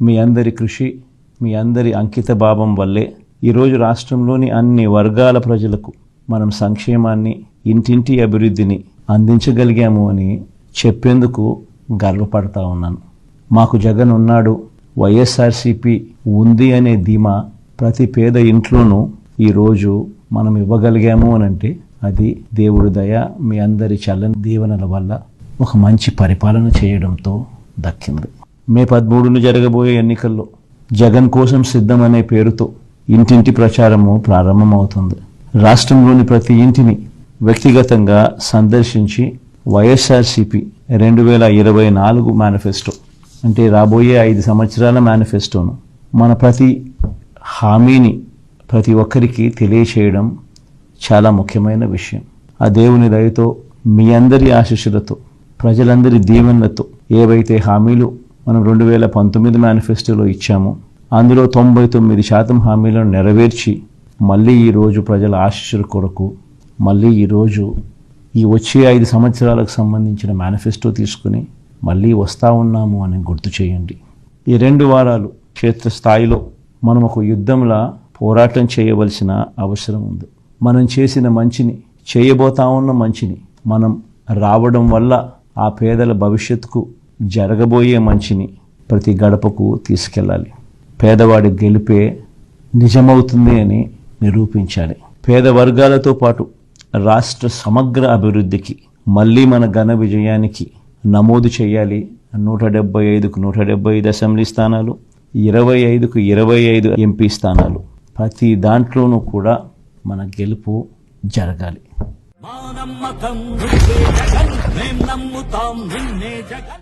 మీ అందరి కృషి మీ అందరి అంకిత భావం వల్లే ఈరోజు రాష్ట్రంలోని అన్ని వర్గాల ప్రజలకు మనం సంక్షేమాన్ని ఇంటింటి అభివృద్ధిని అందించగలిగాము అని చెప్పేందుకు గర్వపడతా ఉన్నాను. మాకు జగన్ ఉన్నాడు వైఎస్ఆర్సిపి ఉంది అనే ధీమా ప్రతి పేద ఇంట్లోనూ ఈరోజు మనం ఇవ్వగలిగాము అని అంటే అది దేవుడి దయ మీ అందరి చల్లని దీవెనల వల్ల ఒక మంచి పరిపాలన చేయడంతో దక్కింది. మే పదమూడును జరగబోయే ఎన్నికల్లో జగన్ కోసం సిద్ధం అనే పేరుతో ఇంటింటి ప్రచారము ప్రారంభమవుతుంది. రాష్ట్రంలోని ప్రతి ఇంటిని వ్యక్తిగతంగా సందర్శించి వైఎస్ఆర్సిపి రెండు వేల ఇరవై నాలుగు మేనిఫెస్టో అంటే రాబోయే ఐదు సంవత్సరాల మేనిఫెస్టోను మన ప్రతి హామీని ప్రతి ఒక్కరికి తెలియచేయడం చాలా ముఖ్యమైన విషయం. ఆ దేవుని దయతో మీ అందరి ఆశీస్సులతో ప్రజలందరి దీవెనలతో ఏవైతే హామీలు మనం రెండు వేల పంతొమ్మిది మేనిఫెస్టోలో ఇచ్చాము. అందులో తొంభై తొమ్మిది శాతం హామీలను నెరవేర్చి మళ్ళీ ఈరోజు ప్రజల ఆశీస్సుల కొరకు మళ్ళీ ఈరోజు ఈ వచ్చే ఐదు సంవత్సరాలకు సంబంధించిన మేనిఫెస్టో తీసుకుని మళ్ళీ వస్తూ ఉన్నాము అని గుర్తు చేయండి. ఈ రెండు వారాలు క్షేత్రస్థాయిలో మనం ఒక యుద్ధంలా పోరాటం చేయవలసిన అవసరం ఉంది. మనం చేసిన మంచిని చేయబోతా ఉన్న మంచిని మనం రావడం వల్ల ఆ పేదల భవిష్యత్తుకు జరగబోయే మంచిని ప్రతి గడపకు తీసుకెళ్ళాలి. పేదవాడి గెలిపే నిజమవుతుంది అని నిరూపించాలి. పేద వర్గాలతో పాటు రాష్ట్ర సమగ్ర అభివృద్ధికి మళ్ళీ మన ఘన విజయానికి నమోదు చేయాలి. నూట డెబ్బై ఐదుకు నూట డెబ్బై ఐదు అసెంబ్లీ స్థానాలు ఇరవై ఐదుకు ఇరవై ఐదు ఎంపీ స్థానాలు. ప్రతి దాంట్లోనూ కూడా మన గెలుపు జరగాలి. మా నమ్మకం జగన్ మేం నమ్ముతాం నిన్నే జగన్.